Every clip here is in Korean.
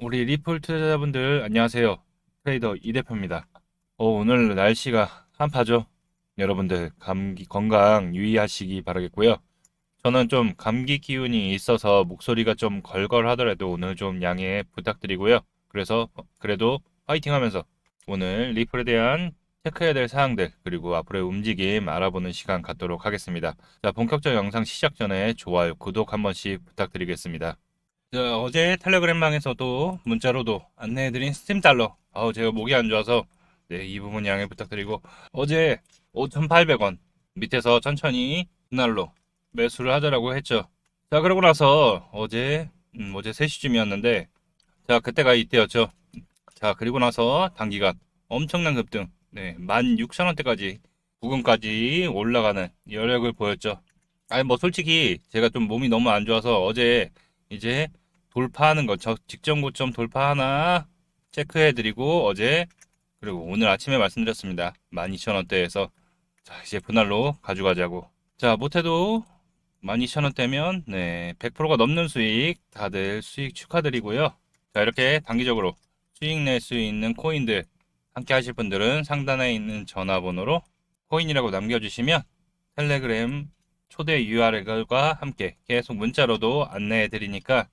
우리 리플 투자자분들 안녕하세요. 트레이더 이 대표입니다. 어, 오늘 날씨가 한파죠. 여러분들 감기 건강 유의하시기 바라겠고요. 저는 좀 감기 기운이 있어서 목소리가 좀 걸걸하더라도 오늘 좀 양해 부탁드리고요. 그래서 그래도 파이팅 하면서 오늘 리플에 대한 체크해야 될 사항들 그리고 앞으로의 움직임 알아보는 시간 갖도록 하겠습니다. 자, 본격적 영상 시작 전에 좋아요, 구독 한 번씩 부탁드리겠습니다. 자, 어제 텔레그램방에서도 문자로도 안내해드린 스팀 달러. 아우, 제가 목이 안 좋아서 네, 이 부분 양해 부탁드리고 어제 5,800원 밑에서 천천히 분할로 매수를 하자라고 했죠. 자, 그러고 나서 어제 음, 어제 3시쯤이었는데 자, 그때가 이때였죠. 자, 그리고 나서 단기간 엄청난 급등. 네, 16,000원대까지 부근까지 올라가는 여력을 보였죠. 아니 뭐 솔직히 제가 좀 몸이 너무 안 좋아서 어제 이제 돌파하는 거, 저 직전 고점 돌파 하나 체크해드리고 어제 그리고 오늘 아침에 말씀드렸습니다. 12,000원대에서 자 이제 분할로 가져가자고. 자 못해도 12,000원대면 네 100%가 넘는 수익 다들 수익 축하드리고요. 자 이렇게 단기적으로 수익 낼 수 있는 코인들 함께 하실 분들은 상단에 있는 전화번호로 코인이라고 남겨주시면 텔레그램 초대 URL과 함께 계속 문자로도 안내해 드리니까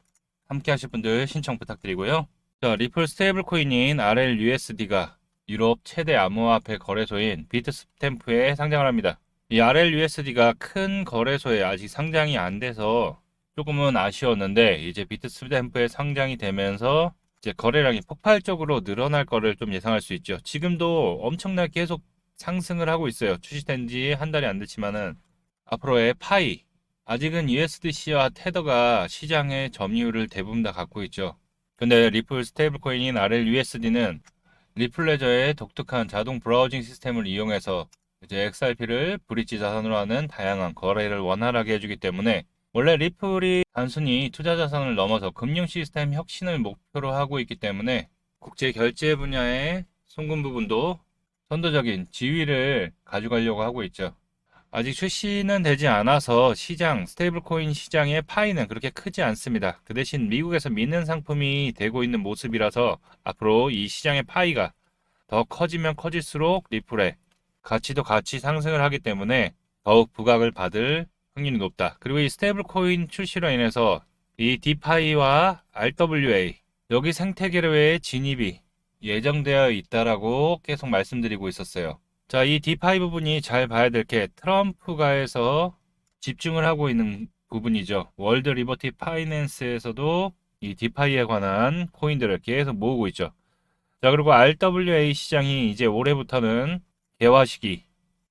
함께 하실 분들 신청 부탁드리고요. 자, 리플 스테이블 코인인 RLUSD가 유럽 최대 암호화폐 거래소인 비트스탬프에 상장을 합니다. 이 RLUSD가 큰 거래소에 아직 상장이 안 돼서 조금은 아쉬웠는데 이제 비트스탬프에 상장이 되면서 이제 거래량이 폭발적으로 늘어날 거를 좀 예상할 수 있죠. 지금도 엄청나게 계속 상승을 하고 있어요. 출시된 지 한 달이 안 됐지만은 앞으로의 파이 아직은 USDC와 테더가 시장의 점유율을 대부분 다 갖고 있죠. 근데 리플 스테이블 코인인 RLUSD는 리플레저의 독특한 자동 브라우징 시스템을 이용해서 이제 XRP를 브릿지 자산으로 하는 다양한 거래를 원활하게 해주기 때문에 원래 리플이 단순히 투자 자산을 넘어서 금융 시스템 혁신을 목표로 하고 있기 때문에 국제 결제 분야의 송금 부분도 선도적인 지위를 가져가려고 하고 있죠. 아직 출시는 되지 않아서 시장, 스테이블 코인 시장의 파이는 그렇게 크지 않습니다. 그 대신 미국에서 믿는 상품이 되고 있는 모습이라서 앞으로 이 시장의 파이가 더 커지면 커질수록 리플의 가치도 같이 상승을 하기 때문에 더욱 부각을 받을 확률이 높다. 그리고 이 스테이블 코인 출시로 인해서 이 디파이와 RWA 여기 생태계로의 진입이 예정되어 있다라고 계속 말씀드리고 있었어요. 자, 이 디파이 부분이 잘 봐야 될 게 트럼프가에서 집중을 하고 있는 부분이죠. 월드 리버티 파이낸스에서도 이 디파이에 관한 코인들을 계속 모으고 있죠. 자, 그리고 RWA 시장이 이제 올해부터는 개화 시기,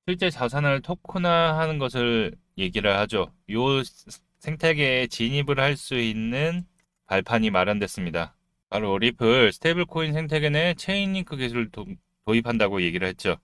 실제 자산을 토큰화하는 것을 얘기를 하죠. 요 생태계에 진입을 할 수 있는 발판이 마련됐습니다. 바로 리플 스테이블 코인 생태계 내 체인 링크 기술을 도, 도입한다고 얘기를 했죠.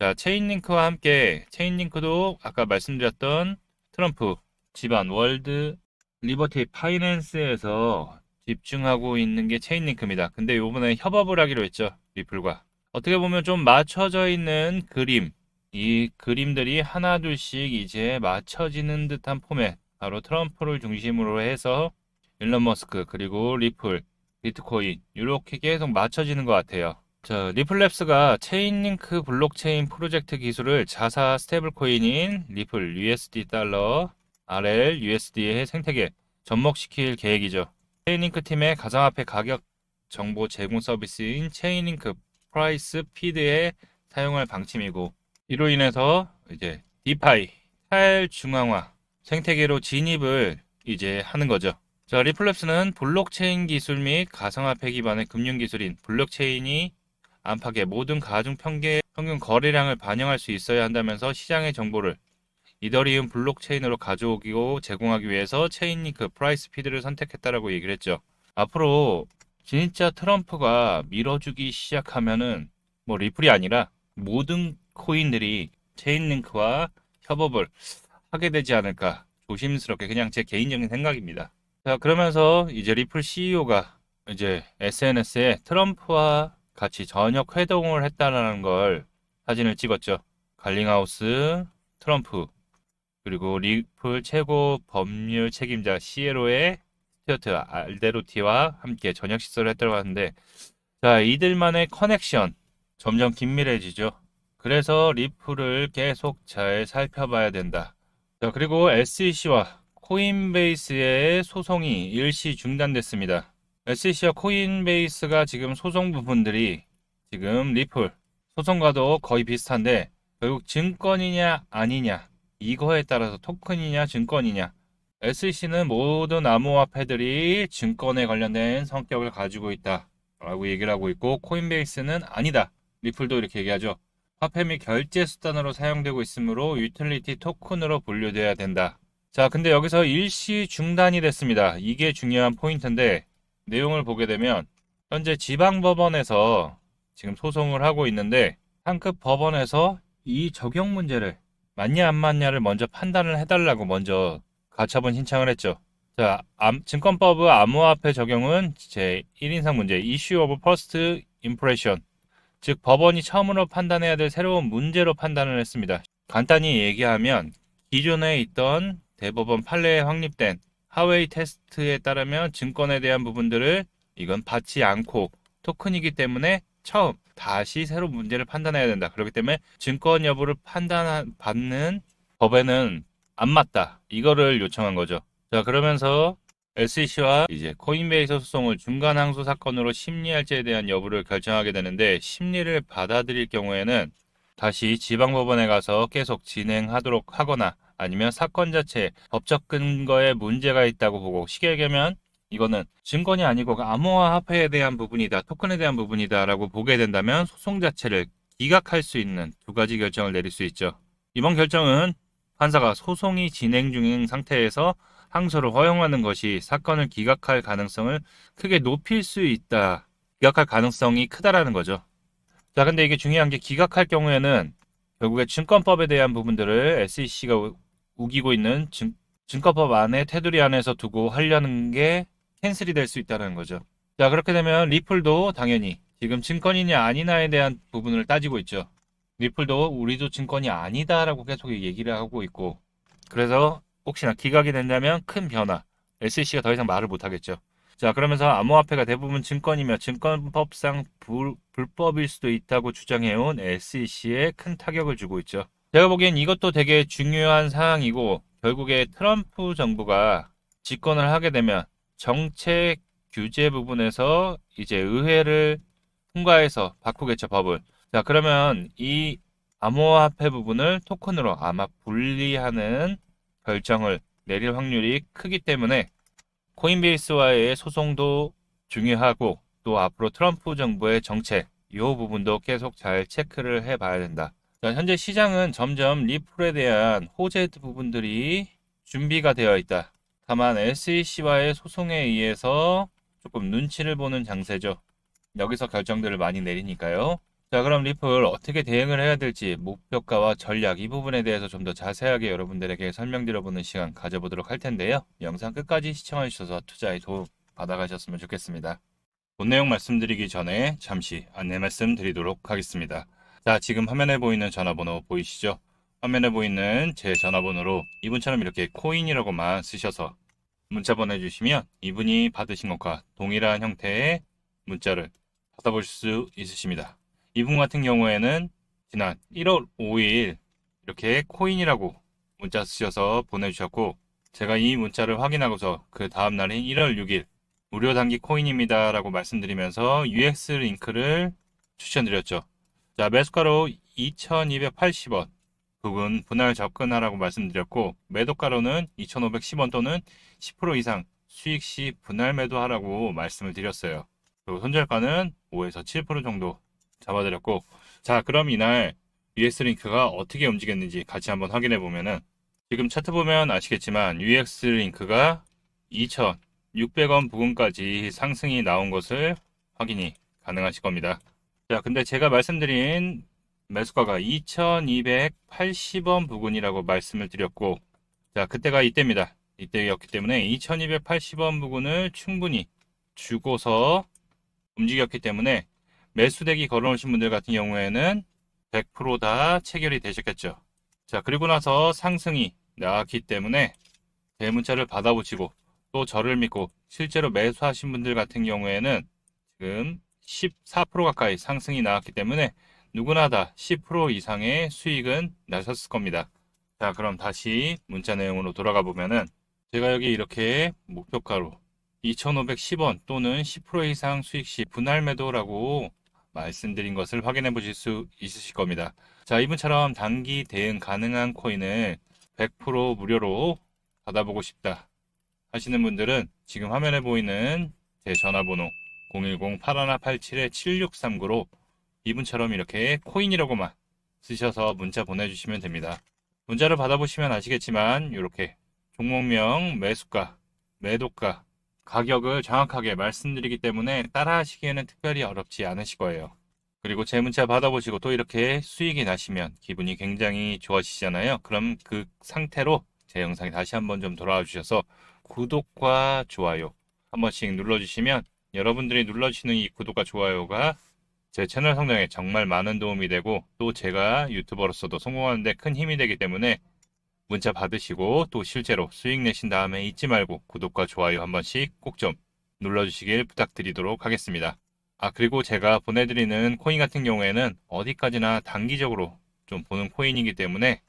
자, 체인 링크와 함께 체인 링크도 아까 말씀드렸던 트럼프 집안 월드 리버티 파이낸스에서 집중하고 있는 게 체인 링크입니다. 근데 요번에 협업을 하기로 했죠. 리플과. 어떻게 보면 좀 맞춰져 있는 그림, 이 그림들이 하나둘씩 이제 맞춰지는 듯한 포맷, 바로 트럼프를 중심으로 해서 일론 머스크, 그리고 리플, 비트코인, 이렇게 계속 맞춰지는 것 같아요. 자, 리플랩스가 체인링크 블록체인 프로젝트 기술을 자사 스테이블 코인인 리플 USD 달러 RL USD의 생태계 접목시킬 계획이죠. 체인링크 팀의 가상화폐 가격 정보 제공 서비스인 체인링크 프라이스 피드에 사용할 방침이고 이로 인해서 이제 디파이 탈중앙화 생태계로 진입을 이제 하는 거죠. 자, 리플랩스는 블록체인 기술 및 가상화폐 기반의 금융 기술인 블록체인이 안팎의 모든 가중 평균, 거래량을 반영할 수 있어야 한다면서 시장의 정보를 이더리움 블록체인으로 가져오고 제공하기 위해서 체인링크 프라이스 피드를 선택했다라고 얘기를 했죠. 앞으로 진짜 트럼프가 밀어주기 시작하면은 뭐 리플이 아니라 모든 코인들이 체인링크와 협업을 하게 되지 않을까 조심스럽게 그냥 제 개인적인 생각입니다. 자 그러면서 이제 리플 CEO가 이제 SNS에 트럼프와 같이 저녁 회동을 했다라는 걸 사진을 찍었죠. 갈링하우스, 트럼프, 그리고 리플 최고 법률 책임자 시에로의 스튜어트 알데로티와 함께 저녁 식사를 했다고 하는데 자 이들만의 커넥션 점점 긴밀해지죠. 그래서 리플을 계속 잘 살펴봐야 된다. 자 그리고 SEC와 코인베이스의 소송이 일시 중단됐습니다. SEC와 코인베이스가 지금 소송 부분들이 지금 리플 소송과도 거의 비슷한데 결국 증권이냐 아니냐 이거에 따라서 토큰이냐 증권이냐 SEC는 모든 암호화폐들이 증권에 관련된 성격을 가지고 있다 라고 얘기를 하고 있고 코인베이스는 아니다. 리플도 이렇게 얘기하죠. 화폐 및 결제 수단으로 사용되고 있으므로 유틸리티 토큰으로 분류돼야 된다. 자 근데 여기서 일시 중단이 됐습니다. 이게 중요한 포인트인데 내용을 보게 되면 현재 지방법원에서 지금 소송을 하고 있는데 상급 법원에서 이 적용 문제를 맞냐 안 맞냐를 먼저 판단을 해달라고 먼저 가처분 신청을 했죠. 자, 암- 증권법의 암호화폐 적용은 제 1인상 문제, Issue of First Impression, 즉 법원이 처음으로 판단해야 될 새로운 문제로 판단을 했습니다. 간단히 얘기하면 기존에 있던 대법원 판례에 확립된 하웨이 테스트에 따르면 증권에 대한 부분들을 이건 받지 않고 토큰이기 때문에 처음 다시 새로 문제를 판단해야 된다. 그렇기 때문에 증권 여부를 판단 받는 법에는 안 맞다. 이거를 요청한 거죠. 자, 그러면서 SEC와 이제 코인베이스 소송을 중간 항소 사건으로 심리할지에 대한 여부를 결정하게 되는데 심리를 받아들일 경우에는 다시 지방법원에 가서 계속 진행하도록 하거나 아니면 사건 자체에 법적 근거에 문제가 있다고 보고 쉽게 얘기하면 이거는 증권이 아니고 암호화폐에 대한 부분이다, 토큰에 대한 부분이다라고 보게 된다면 소송 자체를 기각할 수 있는 두 가지 결정을 내릴 수 있죠. 이번 결정은 판사가 소송이 진행 중인 상태에서 항소를 허용하는 것이 사건을 기각할 가능성을 크게 높일 수 있다. 기각할 가능성이 크다라는 거죠. 자, 근데 이게 중요한 게 기각할 경우에는 결국에 증권법에 대한 부분들을 SEC가 우기고 있는 증, 증권법 안에 테두리 안에서 두고 하려는 게 캔슬이 될 수 있다는 거죠. 자, 그렇게 되면 리플도 당연히 지금 증권이냐 아니냐에 대한 부분을 따지고 있죠. 리플도 우리도 증권이 아니다라고 계속 얘기를 하고 있고 그래서 혹시나 기각이 된다면 큰 변화 SEC가 더 이상 말을 못 하겠죠. 자 그러면서 암호화폐가 대부분 증권이며 증권법상 불, 불법일 수도 있다고 주장해온 SEC에 큰 타격을 주고 있죠. 제가 보기엔 이것도 되게 중요한 사항이고 결국에 트럼프 정부가 집권을 하게 되면 정책 규제 부분에서 이제 의회를 통과해서 바꾸겠죠 법을. 자 그러면 이 암호화폐 부분을 토큰으로 아마 분리하는 결정을 내릴 확률이 크기 때문에 코인베이스와의 소송도 중요하고 또 앞으로 트럼프 정부의 정책 이 부분도 계속 잘 체크를 해봐야 된다. 자, 현재 시장은 점점 리플에 대한 호재 부분들이 준비가 되어 있다. 다만 SEC와의 소송에 의해서 조금 눈치를 보는 장세죠. 여기서 결정들을 많이 내리니까요. 자, 그럼 리플 어떻게 대응을 해야 될지 목표가와 전략 이 부분에 대해서 좀 더 자세하게 여러분들에게 설명드려보는 시간 가져보도록 할 텐데요. 영상 끝까지 시청해 주셔서 투자에 도움 받아가셨으면 좋겠습니다. 본 내용 말씀드리기 전에 잠시 안내 말씀 드리도록 하겠습니다. 자, 지금 화면에 보이는 전화번호 보이시죠? 화면에 보이는 제 전화번호로 이분처럼 이렇게 코인이라고만 쓰셔서 문자 보내주시면 이분이 받으신 것과 동일한 형태의 문자를 받아보실 수 있으십니다. 이분 같은 경우에는 지난 1월 5일 이렇게 코인이라고 문자 쓰셔서 보내주셨고 제가 이 문자를 확인하고서 그 다음 날인 1월 6일 무료 단기 코인입니다 라고 말씀드리면서 UX 링크를 추천드렸죠. 자, 매수가로 2280원 부근 분할 접근하라고 말씀드렸고 매도가로는 2510원 또는 10% 이상 수익 시 분할 매도하라고 말씀을 드렸어요. 그리고 손절가는 5에서 7% 정도 잡아드렸고 자 그럼 이날 UX 링크가 어떻게 움직였는지 같이 한번 확인해 보면은 지금 차트 보면 아시겠지만 UX 링크가 2,600원 부근까지 상승이 나온 것을 확인이 가능하실 겁니다. 자 근데 제가 말씀드린 매수가가 2,280원 부근이라고 말씀을 드렸고 자 그때가 이때입니다. 이때였기 때문에 2,280원 부근을 충분히 주고서 움직였기 때문에 매수대기 걸어놓으신 분들 같은 경우에는 100%다 체결이 되셨겠죠. 자, 그리고 나서 상승이 나왔기 때문에 대문자를 받아보시고 또 저를 믿고 실제로 매수하신 분들 같은 경우에는 지금 14% 가까이 상승이 나왔기 때문에 누구나 다 10% 이상의 수익은 나셨을 겁니다. 자, 그럼 다시 문자 내용으로 돌아가 보면은 제가 여기 이렇게 목표가로 2,510원 또는 10% 이상 수익 시 분할 매도라고 말씀드린 것을 확인해 보실 수 있으실 겁니다. 자, 이분처럼 단기 대응 가능한 코인을 100% 무료로 받아보고 싶다 하시는 분들은 지금 화면에 보이는 제 전화번호 010-8187-7639로 이분처럼 이렇게 코인이라고만 쓰셔서 문자 보내주시면 됩니다. 문자를 받아보시면 아시겠지만 이렇게 종목명, 매수가, 매도가, 가격을 정확하게 말씀드리기 때문에 따라하시기에는 특별히 어렵지 않으실 거예요. 그리고 제 문자 받아보시고 또 이렇게 수익이 나시면 기분이 굉장히 좋아지시잖아요. 그럼 그 상태로 제 영상에 다시 한번 좀 돌아와 주셔서 구독과 좋아요 한 번씩 눌러주시면 여러분들이 눌러주시는 이 구독과 좋아요가 제 채널 성장에 정말 많은 도움이 되고 또 제가 유튜버로서도 성공하는데 큰 힘이 되기 때문에 문자 받으시고 또 실제로 수익 내신 다음에 잊지 말고 구독과 좋아요 한 번씩 꼭 좀 눌러주시길 부탁드리도록 하겠습니다. 아, 그리고 제가 보내드리는 코인 같은 경우에는 어디까지나 단기적으로 좀 보는 코인이기 때문에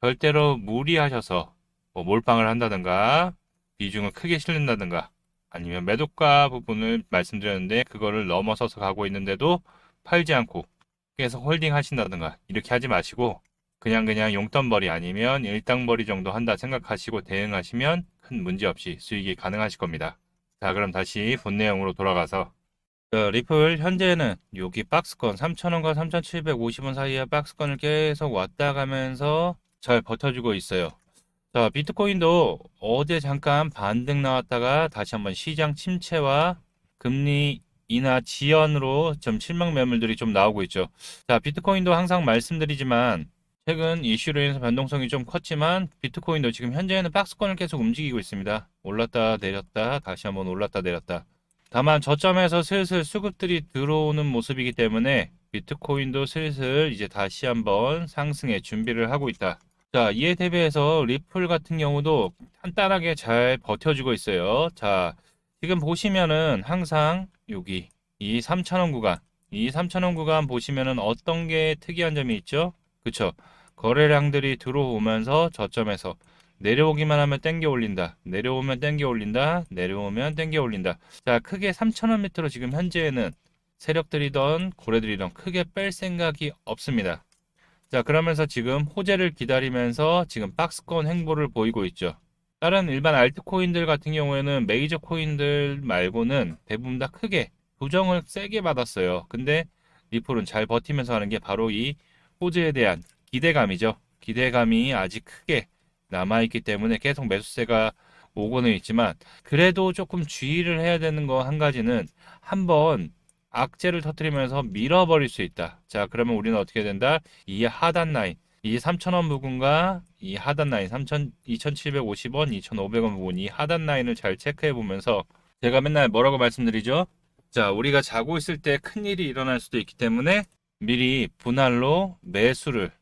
절대로 무리하셔서 뭐 몰빵을 한다든가 비중을 크게 실는다든가 아니면 매도가 부분을 말씀드렸는데 그거를 넘어서서 가고 있는데도 팔지 않고 계속 홀딩 하신다든가 이렇게 하지 마시고 그냥 그냥 용돈벌이 아니면 일당벌이 정도 한다 생각하시고 대응하시면 큰 문제 없이 수익이 가능하실 겁니다. 자, 그럼 다시 본 내용으로 돌아가서 자, 리플 현재는 여기 박스권 3,000원과 3,750원 사이의 박스권을 계속 왔다 가면서 잘 버텨주고 있어요. 자, 비트코인도 어제 잠깐 반등 나왔다가 다시 한번 시장 침체와 금리 인하 지연으로 좀 실망 매물들이 좀 나오고 있죠. 자, 비트코인도 항상 말씀드리지만 최근 이슈로 인해서 변동성이 좀 컸지만 비트코인도 지금 현재는 박스권을 계속 움직이고 있습니다. 올랐다 내렸다 다시 한번 올랐다 내렸다. 다만 저점에서 슬슬 수급들이 들어오는 모습이기 때문에 비트코인도 슬슬 이제 다시 한번 상승에 준비를 하고 있다. 자, 이에 대비해서 리플 같은 경우도 간단하게 잘 버텨주고 있어요. 자, 지금 보시면은 항상 여기 이 3,000원 구간, 이 3,000원 구간 보시면은 어떤 게 특이한 점이 있죠? 그쵸? 거래량들이 들어오면서 저점에서 내려오기만 하면 땡겨 올린다. 내려오면 땡겨 올린다. 내려오면 땡겨 올린다. 자, 크게 3,000원 밑으로 지금 현재는 세력들이던 고래들이던 크게 뺄 생각이 없습니다. 자, 그러면서 지금 호재를 기다리면서 지금 박스권 행보를 보이고 있죠. 다른 일반 알트코인들 같은 경우에는 메이저 코인들 말고는 대부분 다 크게 조정을 세게 받았어요. 근데 리플은 잘 버티면서 하는 게 바로 이 호재에 대한 기대감이죠. 기대감이 아직 크게 남아있기 때문에 계속 매수세가 오고는 있지만 그래도 조금 주의를 해야 되는 거 한 가지는 한번 악재를 터뜨리면서 밀어버릴 수 있다. 자, 그러면 우리는 어떻게 된다? 이 하단 라인, 이 3,000원 부분과 이 하단 라인, 3,000, 2,750원, 2,500원 부분, 이 하단 라인을 잘 체크해 보면서 제가 맨날 뭐라고 말씀드리죠? 자, 우리가 자고 있을 때 큰일이 일어날 수도 있기 때문에 미리 분할로 매수를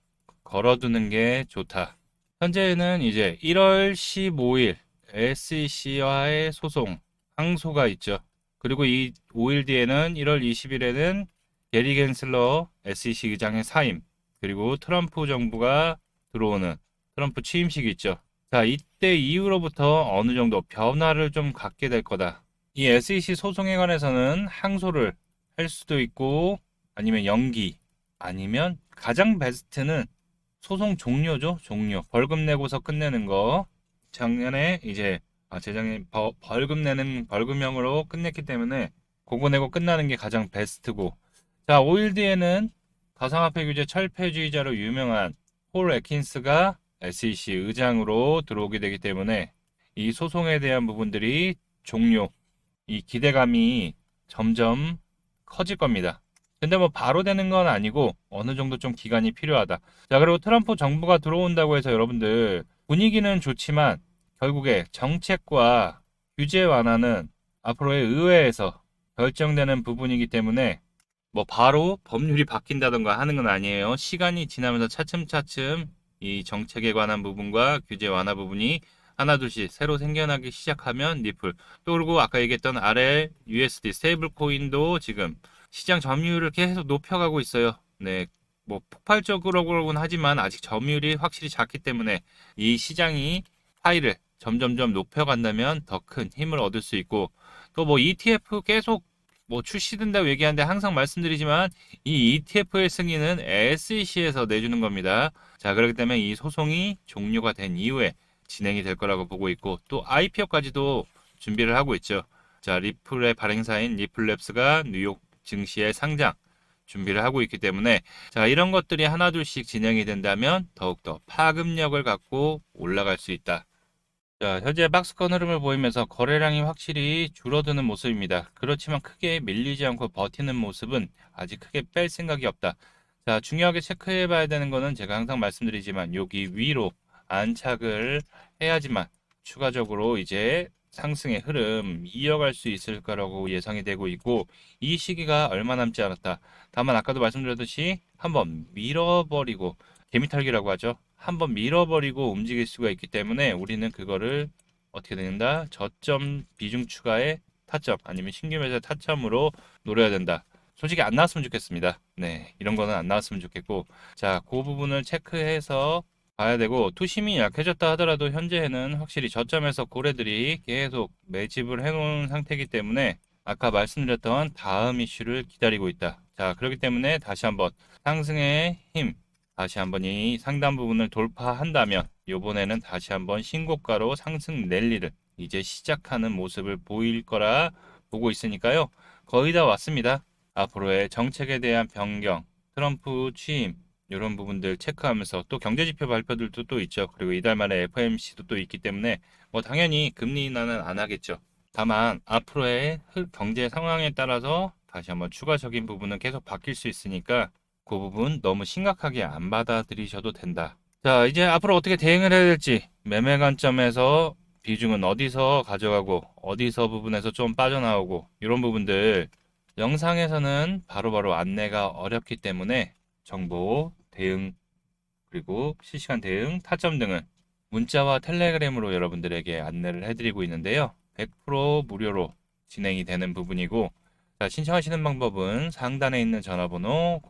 걸어두는 게 좋다. 현재는 이제 1월 15일 SEC와의 소송 항소가 있죠. 그리고 이 5일 뒤에는 1월 20일에는 게리 겐슬러 SEC 의장의 사임 그리고 트럼프 정부가 들어오는 트럼프 취임식이 있죠. 자, 이때 이후로부터 어느 정도 변화를 좀 갖게 될 거다. 이 SEC 소송에 관해서는 항소를 할 수도 있고 아니면 연기 아니면 가장 베스트는 소송 종료죠. 종료. 벌금 내고서 끝내는 거. 작년에 이제 아, 재작년 버- 벌금 내는 벌금형으로 끝냈기 때문에 그거 내고 끝나는 게 가장 베스트고. 자, 5일 뒤에는 가상화폐 규제 철폐주의자로 유명한 폴 애킨스가 SEC 의장으로 들어오게 되기 때문에 이 소송에 대한 부분들이 종료, 이 기대감이 점점 커질 겁니다. 근데 뭐 바로 되는 건 아니고 어느 정도 좀 기간이 필요하다. 자, 그리고 트럼프 정부가 들어온다고 해서 여러분들 분위기는 좋지만 결국에 정책과 규제 완화는 앞으로의 의회에서 결정되는 부분이기 때문에 뭐 바로 법률이 바뀐다던가 하는 건 아니에요. 시간이 지나면서 차츰차츰 이 정책에 관한 부분과 규제 완화 부분이 하나둘씩 새로 생겨나기 시작하면 리플 또 그리고 아까 얘기했던 아래 USD 스테이블 코인도 지금 시장 점유율을 계속 높여가고 있어요. 네. 뭐 폭발적으로는 하지만 아직 점유율이 확실히 작기 때문에 이 시장이 파이를 점점점 높여간다면 더 큰 힘을 얻을 수 있고 또 뭐 ETF 계속 뭐 출시된다고 얘기하는데 항상 말씀드리지만 이 ETF의 승인은 SEC에서 내주는 겁니다. 자, 그렇기 때문에 이 소송이 종료가 된 이후에 진행이 될 거라고 보고 있고 또 IPO까지도 준비를 하고 있죠. 자, 리플의 발행사인 리플랩스가 뉴욕 증시에 상장 준비를 하고 있기 때문에 자, 이런 것들이 하나둘씩 진행이 된다면 더욱더 파급력을 갖고 올라갈 수 있다. 자, 현재 박스권 흐름을 보이면서 거래량이 확실히 줄어드는 모습입니다. 그렇지만 크게 밀리지 않고 버티는 모습은 아직 크게 뺄 생각이 없다. 자, 중요하게 체크해 봐야 되는 거는 제가 항상 말씀드리지만 여기 위로 안착을 해야지만 추가적으로 이제 상승의 흐름 이어갈 수 있을 거라고 예상이 되고 있고 이 시기가 얼마 남지 않았다. 다만 아까도 말씀드렸듯이 한번 밀어버리고 개미털기라고 하죠. 한번 밀어버리고 움직일 수가 있기 때문에 우리는 그거를 어떻게 된다? 저점 비중 추가의 타점 아니면 신규 매수 타점으로 노려야 된다. 솔직히 안 나왔으면 좋겠습니다. 네, 이런 거는 안 나왔으면 좋겠고, 자, 그 부분을 체크해서 봐야 되고, 투심이 약해졌다 하더라도 현재는 확실히 저점에서 고래들이 계속 매집을 해놓은 상태이기 때문에 아까 말씀드렸던 다음 이슈를 기다리고 있다. 자, 그렇기 때문에 다시 한번 상승의 힘, 다시 한번 이 상단 부분을 돌파한다면 이번에는 다시 한번 신고가로 상승 랠리를 이제 시작하는 모습을 보일 거라 보고 있으니까요. 거의 다 왔습니다. 앞으로의 정책에 대한 변경, 트럼프 취임 이런 부분들 체크하면서 또 경제지표 발표들도 또 있죠. 그리고 이달 말에 FOMC도 또 있기 때문에 뭐 당연히 금리 인하는 안 하겠죠. 다만 앞으로의 흐- 경제 상황에 따라서 다시 한번 추가적인 부분은 계속 바뀔 수 있으니까 그 부분 너무 심각하게 안 받아들이셔도 된다. 자, 이제 앞으로 어떻게 대응을 해야 될지 매매 관점에서 비중은 어디서 가져가고 어디서 부분에서 좀 빠져나오고 이런 부분들 영상에서는 바로바로 안내가 어렵기 때문에 정보, 대응, 그리고 실시간 대응, 타점 등은 문자와 텔레그램으로 여러분들에게 안내를 해드리고 있는데요. 100% 무료로 진행이 되는 부분이고, 자, 신청하시는 방법은 상단에 있는 전화번호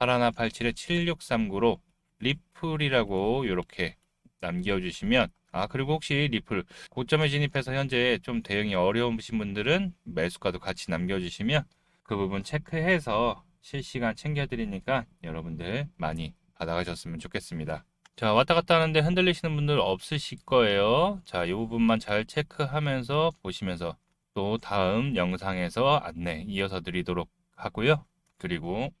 010-8187-7639로 리플이라고 이렇게 남겨주시면 아 그리고 혹시 리플 고점에 진입해서 현재 좀 대응이 어려우신 분들은 매수가도 같이 남겨주시면 그 부분 체크해서 실시간 챙겨드리니까 여러분들 많이 받아가셨으면 좋겠습니다. 자 왔다 갔다 하는데 흔들리시는 분들 없으실 거예요. 자이 부분만 잘 체크하면서 보시면서 또 다음 영상에서 안내 이어서 드리도록 하고요. 그리고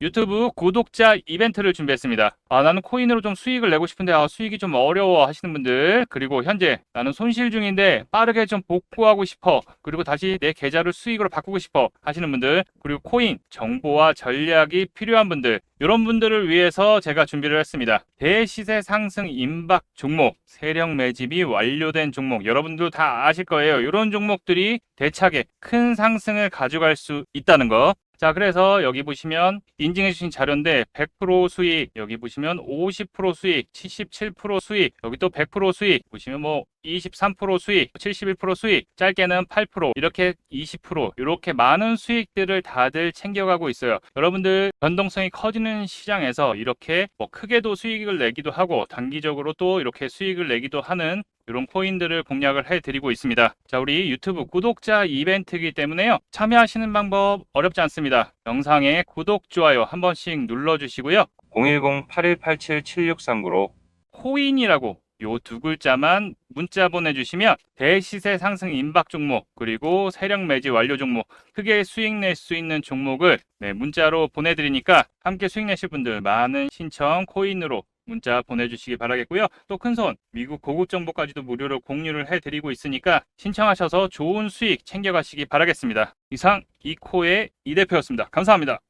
유튜브 구독자 이벤트를 준비했습니다. 아, 나는 코인으로 좀 수익을 내고 싶은데 아, 수익이 좀 어려워 하시는 분들 그리고 현재 나는 손실 중인데 빠르게 좀 복구하고 싶어 그리고 다시 내 계좌를 수익으로 바꾸고 싶어 하시는 분들 그리고 코인 정보와 전략이 필요한 분들 이런 분들을 위해서 제가 준비를 했습니다. 대시세 상승 임박 종목, 세력 매집이 완료된 종목 여러분들 다 아실 거예요. 이런 종목들이 대차게 큰 상승을 가져갈 수 있다는 거 자, 그래서 여기 보시면 인증해 주신 자료인데 100% 수익, 여기 보시면 50% 수익, 77% 수익, 여기 또 100% 수익, 보시면 뭐 23% 수익, 71% 수익, 짧게는 8%, 이렇게 20%, 이렇게 많은 수익들을 다들 챙겨가고 있어요. 여러분들 변동성이 커지는 시장에서 이렇게 뭐 크게도 수익을 내기도 하고 단기적으로 또 이렇게 수익을 내기도 하는 이런 코인들을 공략을 해드리고 있습니다. 자, 우리 유튜브 구독자 이벤트이기 때문에요. 참여하시는 방법 어렵지 않습니다. 영상에 구독, 좋아요 한 번씩 눌러주시고요. 010-8187-7639로 코인이라고 요 두 글자만 문자 보내주시면 대시세 상승 임박 종목 그리고 세력 매지 완료 종목 크게 수익 낼 수 있는 종목을 네, 문자로 보내드리니까 함께 수익 내실 분들 많은 신청 코인으로 문자 보내주시기 바라겠고요. 또 큰손 미국 고급 정보까지도 무료로 공유를 해드리고 있으니까 신청하셔서 좋은 수익 챙겨가시기 바라겠습니다. 이상 이코의 이 대표였습니다. 감사합니다.